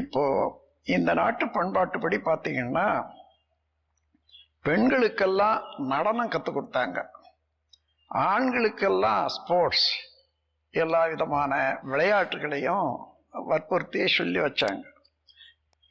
இப்போ இந்த நாட்டு பண்பாட்டுப்படி பார்த்தீங்கன்னா பெண்களுக்கெல்லாம் நடனம் கற்றுக் கொடுத்தாங்க. ஆண்களுக்கெல்லாம் ஸ்போர்ட்ஸ் எல்லா விதமான விளையாட்டுகளையும் வற்புறுத்தி சொல்லி வச்சாங்க.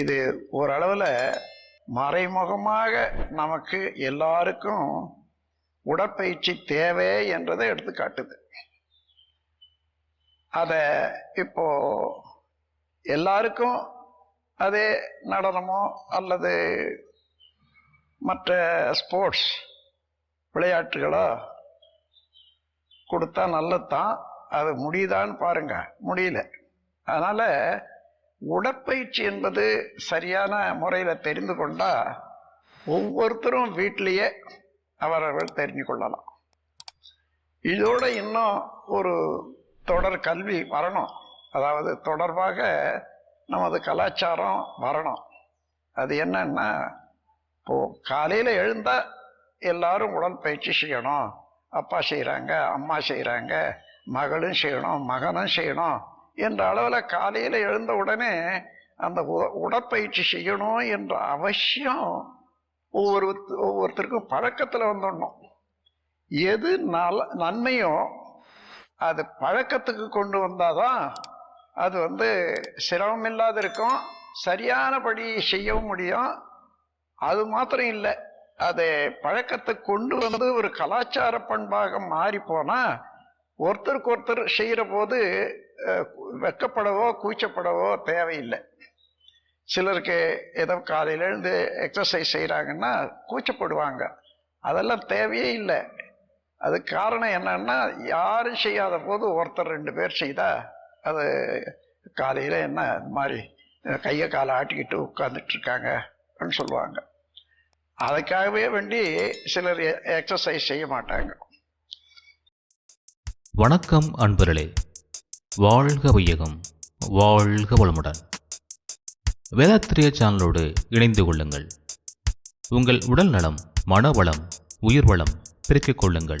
இது ஓரளவில் மறைமுகமாக நமக்கு எல்லாருக்கும் உடற்பயிற்சி தேவை என்றதை எடுத்து காட்டுது அதை இப்போது எல்லாருக்கும் அதே நடனமோ அல்லது மற்ற ஸ்போர்ட்ஸ் விளையாட்டுகளோ கொடுத்தா நல்லது தான் அது முடியுதான்னு பாருங்க. முடியல. அதனால் உடற்பயிற்சி என்பது சரியான முறையில் தெரிந்து கொண்டால் ஒவ்வொருத்தரும் வீட்டிலேயே அவரவர்கள் தெரிஞ்சு கொள்ளலாம். இதோட இன்னும் ஒரு தொடர் கல்வி வரணும். அதாவது தொடர்பாக நமது கலாச்சாரம் வரணும். அது என்னன்னா இப்போ காலையில் எழுந்தால் எல்லாரும் உடற்பயிற்சி செய்யணும். அப்பா செய்கிறாங்க அம்மா செய்கிறாங்க மகளும் செய்யணும் மகனும் செய்யணும் என்ற அளவில் காலையில் எழுந்த உடனே அந்த உ- உடற்பயிற்சி செய்யணும் என்ற அவசியம் ஒவ்வொரு ஒவ்வொருத்தருக்கும் பழக்கத்தில் வந்துடணும். எது நல நன்மையோ அது பழக்கத்துக்கு கொண்டு வந்தாதான் அது வந்து சிரமம் இல்லாத இருக்கும். சரியானபடி செய்யவும் முடியும். அது மாத்திரம் இல்லை. அதை பழக்கத்தை கொண்டு வந்து ஒரு கலாச்சார பண்பாக மாறி போனால் ஒருத்தருக்கு ஒருத்தர் செய்கிற போது வெக்கப்படவோ வெட்கப்படவோ கூச்சப்படவோ தேவையில்லை. சிலருக்கு ஏதோ காலையில் எழுந்து எக்ஸசைஸ் செய்கிறாங்கன்னா கூச்சப்படுவாங்க. அதெல்லாம் தேவையே இல்லை. அது காரணம் என்னன்னா யாரும் செய்யாத போது ஒருத்தர் ரெண்டு பேர் செய்தால் அது காலையில் என்ன இந்த மாதிரி கையை காலை ஆட்டிக்கிட்டு உட்காந்துட்டு இருக்காங்க அப்படின்னு சொல்லுவாங்க. அதுக்காகவே வேண்டி சிலர் எக்ஸசைஸ் செய்ய மாட்டாங்க. வணக்கம் அன்பர்களே. வாழ்க வையகம் வாழ்க வளமுடன். வேதாத்திரிய சேனலோடு இணைந்து கொள்ளுங்கள். உங்கள் உடல் நலம் மனவளம் உயிர் வளம் பெருக்கிக் கொள்ளுங்கள்.